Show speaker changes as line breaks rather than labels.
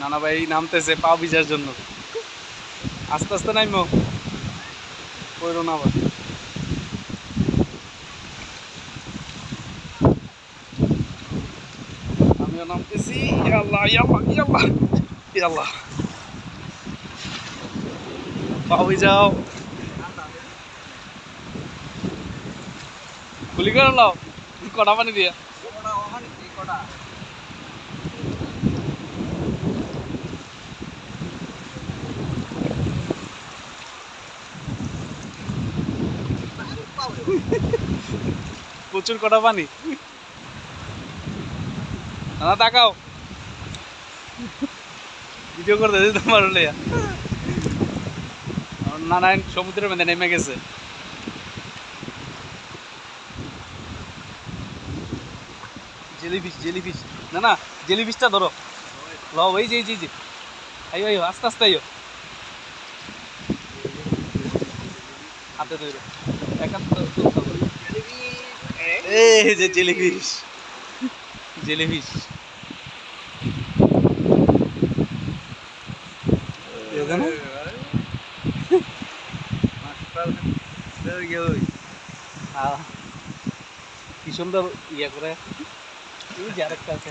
নানা ভাই নামতেছে পা ভিজার জন্য। আস্তে আস্তে নাইমো কইরো না আবার। আমিও নামতেছি। ইয়াল্লাহ পা ভিজাও। গুলি করে লাও কটা পানি দিয়া? প্রচুর কটা পানি। না তাকাও। ভিডিও করতে দিতে নারায়ণ সমুদ্রের মধ্যে নেমে গেছে। Jellyfish jellyfish. না না, জেলিফিশটা ধরো। লও এই যে এই যে। আইও আইও, আস্তে আস্তে আইও। হাতে ধরো। এই যে জেলিফিশ জেলিফিশ এখানে? আহ, কি সুন্দর ইয়ে করে। এই যে আরেকটা আছে